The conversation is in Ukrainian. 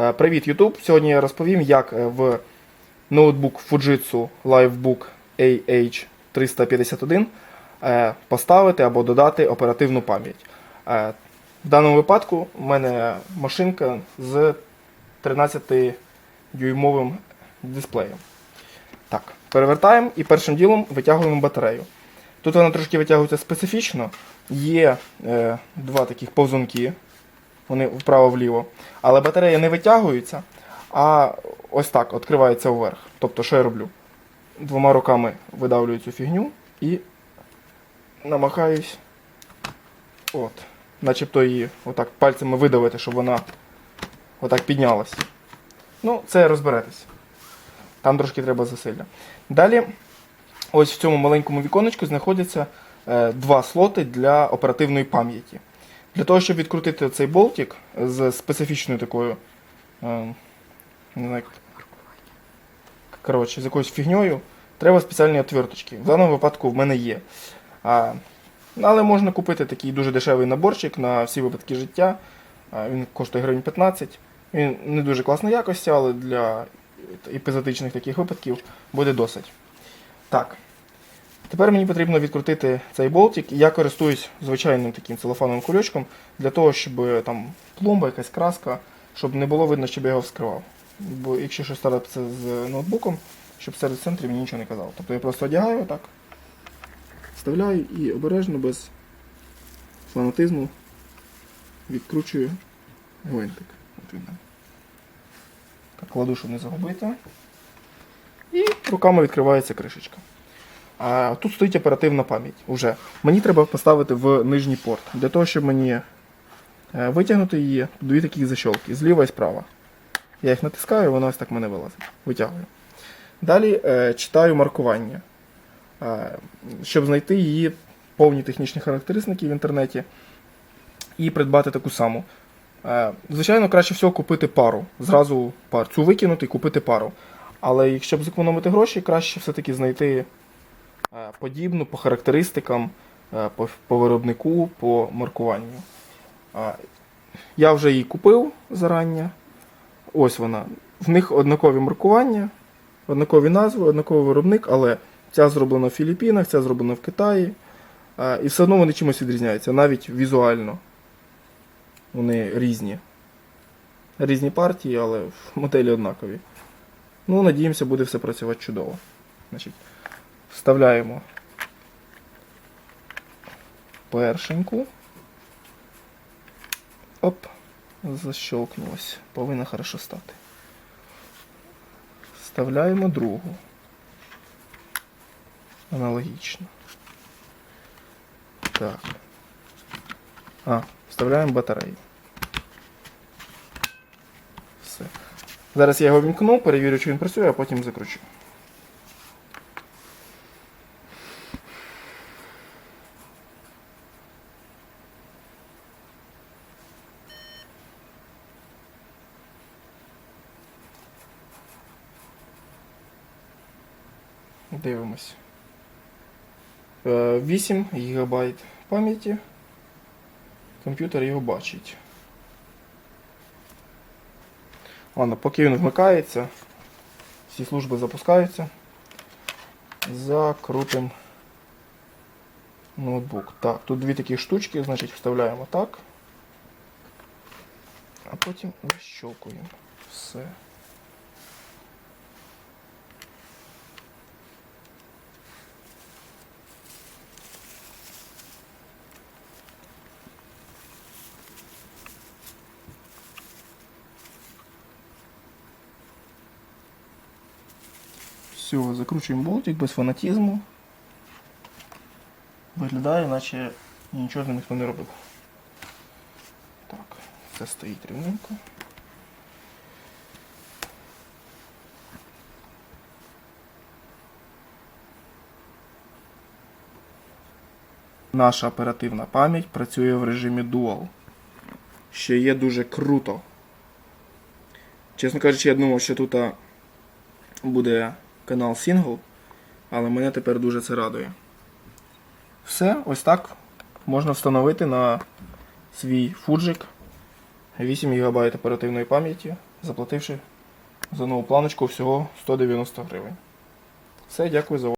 Е, Привіт, YouTube! Сьогодні я розповім, як е, в ноутбук Fujitsu Livebook AH351 е, поставити або додати оперативну пам'ять. В даному випадку в мене машинка з 13-дюймовим дисплеєм. Так, перевертаємо і першим ділом витягуємо батарею. Тут вона трошки витягується специфічно. Є е, два таких повзунки, вони вправо-вліво. Але батарея не витягується, а ось так відкривається вверх. Тобто, що я роблю? Двома руками видавлюю цю фігню і намагаюсь от, начебто її отак пальцями видавити, щоб вона отак піднялась. Ну, це розберетесь. Там трошки треба зусилля. Далі, ось в цьому маленькому віконечку знаходяться е, два слоти для оперативної пам'яті. Для того, щоб відкрутити цей болтик з специфічною такою. е, не знаю, коротше, з якоюсь фігньою, треба спеціальні отверточки. В даному випадку в мене є. А, але можна купити такий дуже дешевий наборчик на всі випадки життя. А, він коштує гривень 15. Він не дуже класної якості, але для епізодичних таких випадків буде досить. Так. Тепер мені потрібно відкрутити цей болтик. Я користуюсь звичайним таким целофановим кульочком для того, щоб е, там пломба, якась краска, щоб не було видно, щоб я його вскривав. Бо якщо щось ставиться з ноутбуком, щоб серед центрі мені нічого не казав. Тобто я просто одягаю так, вставляю і обережно, без фанатизму відкручую гвинтик. Так, кладу, щоб не загубити. І руками відкривається кришечка. А тут стоїть оперативна пам'ять. Уже. Мені треба поставити в нижній порт. Для того, щоб мені е, витягнути її, дві такі защолки, зліва і справа. Я їх натискаю, воно ось так мене вилазить. Витягую. Далі е, читаю маркування. Е, щоб знайти її повні технічні характеристики в інтернеті і придбати таку саму. Звичайно, краще всього купити пару. Зразу пар. Цю викинути і купити пару. Але якщо б зекономити гроші, краще все-таки знайти подібну по характеристикам, е, по, виробнику, по маркуванню. Е, Я вже її купив зарання. Ось вона. В них однакові маркування, однакові назви, однаковий виробник, але ця зроблена в Філіппінах, ця зроблена в Китаї. Е, І все одно вони чимось відрізняються, навіть візуально. Вони різні. Різні партії, але моделі однакові. Ну, надіємося, буде все працювати чудово. Значить, вставляємо першеньку. Оп, защелкнулось. Повинна хорошо стати. Вставляємо другу. Аналогічно. Так. А, вставляємо батарею. Все. Зараз я його вімкну, перевірю, чи він працює, а потім закручу. Дивимось. Е, 8 ГБ пам'яті. Комп'ютер його бачить. Ладно, поки він вмикається, всі служби запускаються. Закрутим ноутбук. Так, тут дві такі штучки, значить вставляємо так. А потім защелкуємо. Все. Все, закручуємо болтик без фанатізму. Виглядає, наче нічого ніхто не робив. Так, це стоїть рівненько. Наша оперативна пам'ять працює в режимі Dual. Що є дуже круто. Чесно кажучи, я думав, що тут буде канал Single, але мене тепер дуже це радує. Все, ось так можна встановити на свій фуджик 8 ГБ оперативної пам'яті, заплативши за нову планочку всього 190 гривень. Все, дякую за увагу.